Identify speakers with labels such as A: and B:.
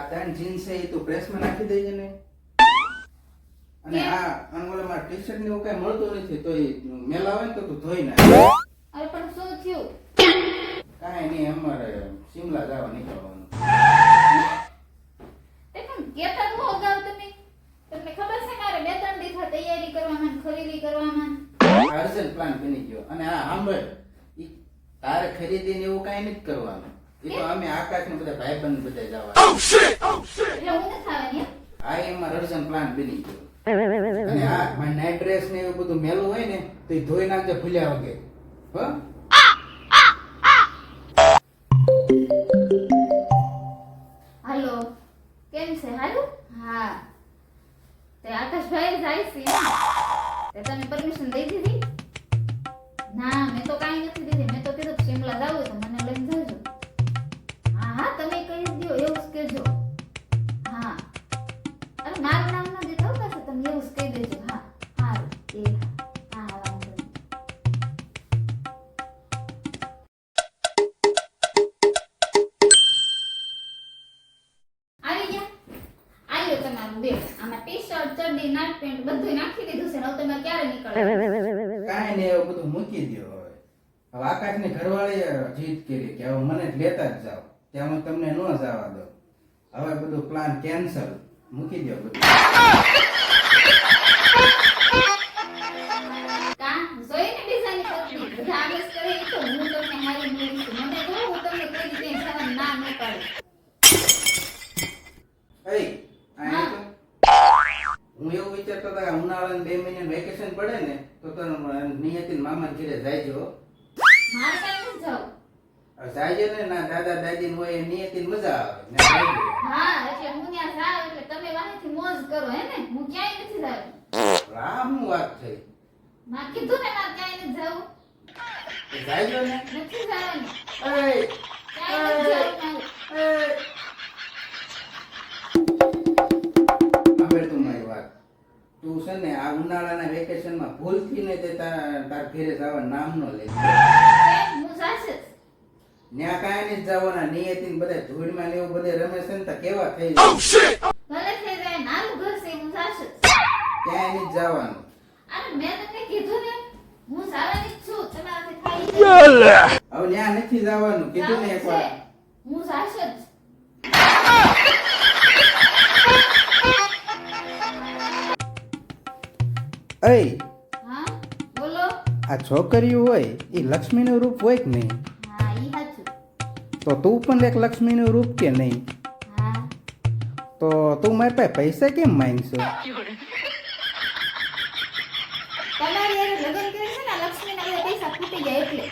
A: આ ત્રણ જીન્સ છે એ તું પ્રેસમાં નાખી દેજે ને અને આ અને ઓલામાં ટી શર્ટ ને એવું કઈ મળતું નથી તો એ મેલ આવે ને તો તું ધોઈ નાખ.
B: અરે પણ શું થયું?
A: કાંઈ નહીં અમારે શિમલા જવા નીકળવાનું.
B: તે પણ કેતા તો અગાઉ તમે તમને ખબર છે મારે બે ત્રણ દિવસ તૈયારી કરવામાં ખરીદી કરવામાં
A: અર્જન્ટ પ્લાન બની ગયો. અને આ સાંભળ તારે ખરીદી ને એવું કાંઈ નથી કરવાનું. એ તો અમે આકાશ ને બધા ભાઈબંધ બધા જવા
B: એટલે હું નથી
A: આ એમાં અર્જન્ટ પ્લાન બની ગયો. અને આ મારી નાઇટ ડ્રેસ ને એવું બધું મેલું હોય ને તો એ ધોઈ નાખજે ભૂલ્યા વગર. હો?
B: હાલો. કેમ છે? હાલો? હા. તે આકાશભાઈ જાય છે. તે તમે પરમિશન
A: મૂકી દો હવે. હવે આકાશની ઘરવાળીએ જીદ કરી કે હવે મને લેતા જ જાઓ. ત્યાં હું તમને ન જવા દઉં. હવે બધું પ્લાન કેન્સલ મૂકી દો બધું.
B: હું
A: એવું વિચારતો હતો કે ઉનાળાના બે મહિના વેકેશન પડે ને તો તને નિયતિ મામા ઘરે જાયજો.
B: મારે કાંઈ જવું.
A: જાયજો ને ના દાદા દાદી હોય એ નિયતિ મજા આવે. ને
B: હા એટલે હું ત્યાં જાઉં એટલે તમે વાહેથી મોજ કરો હે ને? હું ક્યાંય નથી જવું
A: શું વાત થઈ?
B: માં કીધું ને માં ક્યાંય નથી જવું.
A: જાય જાયજો ને.
B: નથી જવાનું.
A: એય, તું છે ને આ ઉનાળાના વેકેશનમાં ભૂલથી ને તે તાર તાર ઘરે જવા નામ નો લે?
B: હું જાશે જ.
A: ત્યાં કાંઈ નહીં જવાના નિયતિ બધા ધૂળમાં લેવું બધે રમે છે ને તો કેવા થઈ જાય?
B: ભલે થઈ જાય નાનું ઘર છે હું જાશે
A: ક્યાંય નહીં જવાનું.
B: અરે મેં તમને કીધું ને હું જવાની છું તમારાથી થાય
A: હવે ત્યાં નથી જવાનું કીધું ને એકવાર.
B: હું જાશે
A: અય
B: હા? બોલો.
A: આ છોકરીઓ હોય એ લક્ષ્મીનું રૂપ હોય કે નહીં?
B: હા ઈ સાચું
A: તો તું પણ એક લક્ષ્મીનું રૂપ કે નહીં?
B: હા.
A: તો તું મારી પાસે પૈસા કેમ માંગશો?
B: તમારી લગ્ન કરે છે ને લક્ષ્મીના પૈસા ફૂટી જાય એટલે.